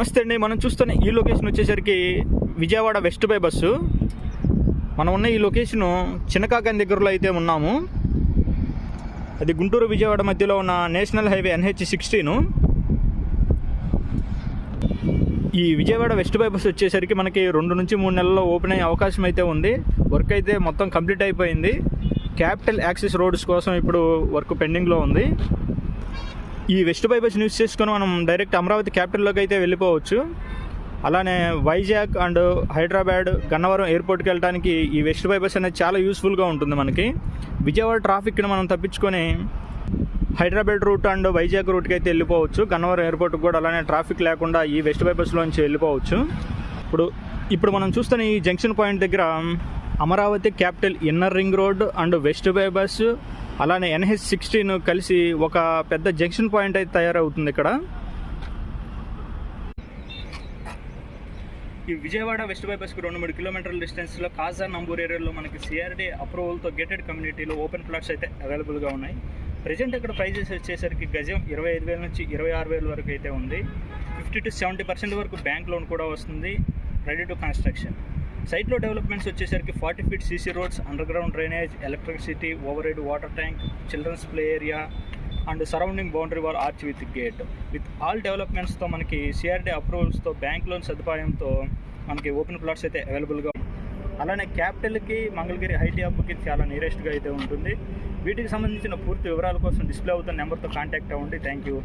నమస్తే అండి. మనం చూస్తున్న ఈ లొకేషన్ వచ్చేసరికి విజయవాడ వెస్ట్ బై బస్సు. మనం ఉన్న ఈ లొకేషను చిన్నకాకన్ దగ్గరలో అయితే ఉన్నాము. అది గుంటూరు విజయవాడ మధ్యలో ఉన్న నేషనల్ హైవే ఎన్హెచ్ సిక్స్టీను. ఈ విజయవాడ వెస్ట్ బై వచ్చేసరికి మనకి రెండు నుంచి మూడు నెలల్లో ఓపెన్ అయ్యే అవకాశం అయితే ఉంది. వర్క్ అయితే మొత్తం కంప్లీట్ అయిపోయింది. క్యాపిటల్ యాక్సిస్ రోడ్స్ కోసం ఇప్పుడు వర్క్ పెండింగ్లో ఉంది. ఈ వెస్ట్ బైపాస్ యూస్ చేసుకొని మనం డైరెక్ట్ అమరావతి క్యాపిటల్లోకి అయితే వెళ్ళిపోవచ్చు. అలానే వైజాగ్ అండ్ హైదరాబాద్ గన్నవరం ఎయిర్పోర్ట్కి వెళ్ళడానికి ఈ వెస్ట్ బైపాస్ అనేది చాలా యూస్ఫుల్గా ఉంటుంది మనకి. విజయవాడ ట్రాఫిక్ని మనం తప్పించుకొని హైదరాబాద్ రూట్ అండ్ వైజాగ్ రూట్కి అయితే వెళ్ళిపోవచ్చు. గన్నవరం ఎయిర్పోర్ట్కి కూడా అలానే ట్రాఫిక్ లేకుండా ఈ వెస్ట్ బైపాస్లోంచి వెళ్ళిపోవచ్చు. ఇప్పుడు ఇప్పుడు మనం చూస్తున్న ఈ జంక్షన్ పాయింట్ దగ్గర Amaravati capital inner ring road and west bypass అలానే ఎన్హెచ్ సిక్స్టీన్ కలిసి ఒక పెద్ద జంక్షన్ పాయింట్ అయితే తయారవుతుంది ఇక్కడ. ఈ విజయవాడ వెస్ట్ బైపాస్కి రెండు మూడు కిలోమీటర్ల డిస్టెన్స్లో కాజా నంబూర్ ఏరియాలో మనకి సిఆర్డీ అప్రూవల్తో గేటెడ్ కమ్యూనిటీలో ఓపెన్ ప్లాట్స్ అయితే అవైలబుల్గా ఉన్నాయి. ప్రజెంట్ ఇక్కడ ప్రైజెస్ వచ్చేసరికి గజం ఇరవై ఐదు వేల నుంచి ఇరవై ఆరు వేల వరకు అయితే ఉంది. ఫిఫ్టీ టు సెవెంటీ పర్సెంట్ వరకు బ్యాంక్ లోన్ కూడా వస్తుంది. Ready to construction. సైట్లో డెవలప్మెంట్స్ వచ్చేసరికి forty feet CC roads underground drainage electricity overhead water tank children's play area and surrounding boundary wall arch with gate with all డెవలప్మెంట్స్తో మనకి CRD అప్రూవల్స్తో bank loan సదుపాయంతో మనకి open plots అయితే అవైలబుల్గా అలానే క్యాపిటల్కి మంగళగిరి ఐటీ హబ్కి చాలా నియరెస్ట్గా అయితే ఉంటుంది. వీటికి సంబంధించిన పూర్తి వివరాల కోసం డిస్ప్లే అవుతున్న నెంబర్తో కాంటాక్ట్ అవ్వండి. Thank you